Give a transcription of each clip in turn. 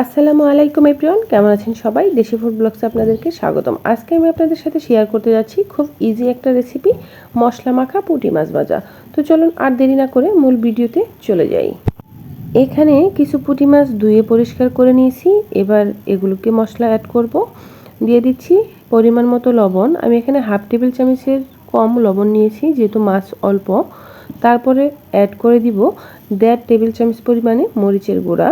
আসসালামু আলাইকুম এপ্রিয়ন কেমন আছেন সবাই? দেশি ফুড ব্লগসে আপনাদেরকে স্বাগতম। আজকে আমি আপনাদের সাথে শেয়ার করতে যাচ্ছি খুব ইজি একটা রেসিপি মশলা মাখা পুঁটি মাছ ভাজা। তো চলুন আর দেরি না করে মূল ভিডিওতে চলে যাই। এখানে কিছু পুঁটি মাছ ধুয়ে পরিষ্কার করে নিয়েছি। এবার এগুলোকে মশলা অ্যাড করব। দিয়ে দিচ্ছি পরিমাণ মতো লবণ। আমি এখানে হাফ টেবিল চামচের কম লবণ নিয়েছি, যেহেতু মাছ অল্প। তারপরে অ্যাড করে দিব দেড় টেবিল চামচ পরিমাণে মরিচের গুঁড়া।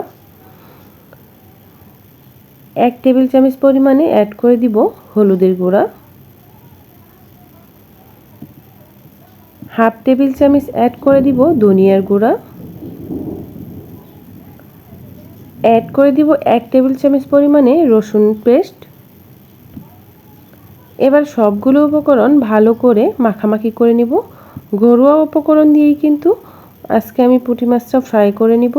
এক টেবিল চামচ পরিমাণে অ্যাড করে দিব হলুদের গুঁড়া। হাফ টেবিল চামচ অ্যাড করে দিব ধনিয়ার গুঁড়া। অ্যাড করে দিব এক টেবিল চামচ পরিমাণে রসুন পেস্ট। এবার সবগুলো উপকরণ ভালো করে মাখামাখি করে নিব। ঘরোয়া উপকরণ দিয়েই কিন্তু আজকে আমি পুঁটি মাছটা ফ্রাই করে নিব।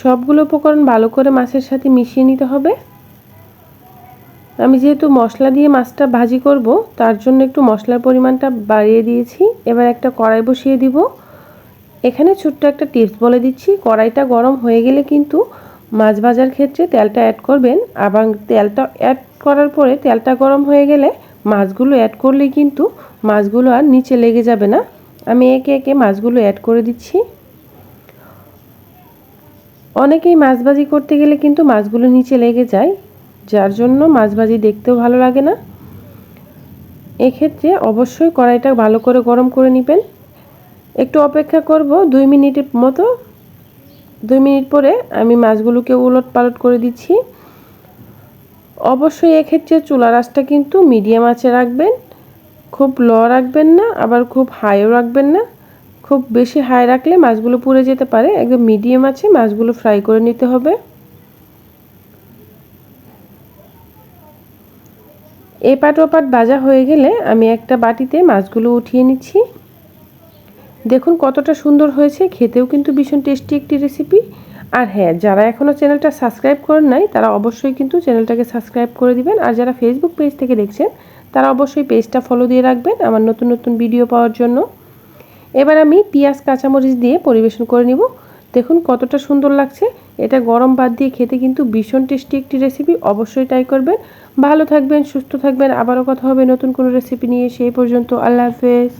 সবগুলো উপকরণ ভালো করে মাছের সাথে মিশিয়ে নিতে হবে। আমি যেহেতু মশলা দিয়ে মাছটা ভাজি করব, তার জন্য একটু মশলার পরিমাণটা বাড়িয়ে দিয়েছি। এবার একটা কড়াই বসিয়ে দিব। এখানে ছোট্ট একটা টিপস বলে দিচ্ছি, কড়াইটা গরম হয়ে গেলে কিন্তু মাছ ভাজার ক্ষেত্রে তেলটা অ্যাড করবেন। আবার তেলটা অ্যাড করার পরে তেলটা গরম হয়ে গেলে মাছগুলো অ্যাড করলেই কিন্তু মাছগুলো আর নিচে লেগে যাবে না। আমি একে একে মাছগুলো অ্যাড করে দিচ্ছি। অনেকেই মাছ ভাজি করতে গেলে কিন্তু মাছগুলো নিচে লেগে যায়, যার জন্য মাছ ভাজি দেখতেও ভালো লাগে না। এক্ষেত্রে অবশ্যই কড়াইটা ভালো করে গরম করে নেবেন। একটু অপেক্ষা করব দুই মিনিটের মতো। দুই মিনিট পরে আমি মাছগুলোকে উলট পালট করে দিচ্ছি। অবশ্যই এক্ষেত্রে চুলা রাসটা কিন্তু মিডিয়াম আঁচে রাখবেন। খুব ল রাখবেন না, আবার খুব হাইও রাখবেন না। খুব বেশি হাই রাখলে মাছগুলো পুড়ে যেতে পারে। একদম মিডিয়াম আছে, মাছগুলো ফ্রাই করে নিতে হবে। এপাট ওপাট ভাজা হয়ে গেলে আমি একটা বাটিতে মাছগুলো উঠিয়ে নিচ্ছি। দেখুন কতটা সুন্দর হয়েছে, খেতেও কিন্তু ভীষণ টেস্টি একটি রেসিপি আর হ্যাঁ যারা এখনও চ্যানেলটা সাবস্ক্রাইব করেন নাই, তারা অবশ্যই কিন্তু চ্যানেলটাকে সাবস্ক্রাইব করে দিবেন। আর যারা ফেসবুক পেজ থেকে দেখছেন, তারা অবশ্যই পেজটা ফলো দিয়ে রাখবেন আমার নতুন নতুন ভিডিও পাওয়ার জন্য। এবার আমি পেঁয়াজ, কাঁচামরিচ দিয়ে পরিবেশন করে নিব। দেখুন কতটা সুন্দর লাগছে। এটা গরম ভাত দিয়ে খেতে কিন্তু ভীষণ টেস্টি একটি রেসিপি অবশ্যই ট্রাই করবেন। ভালো থাকবেন, সুস্থ থাকবেন। আবারও কথা হবে নতুন কোনো রেসিপি নিয়ে। সেই পর্যন্ত আল্লাহ হাফেজ।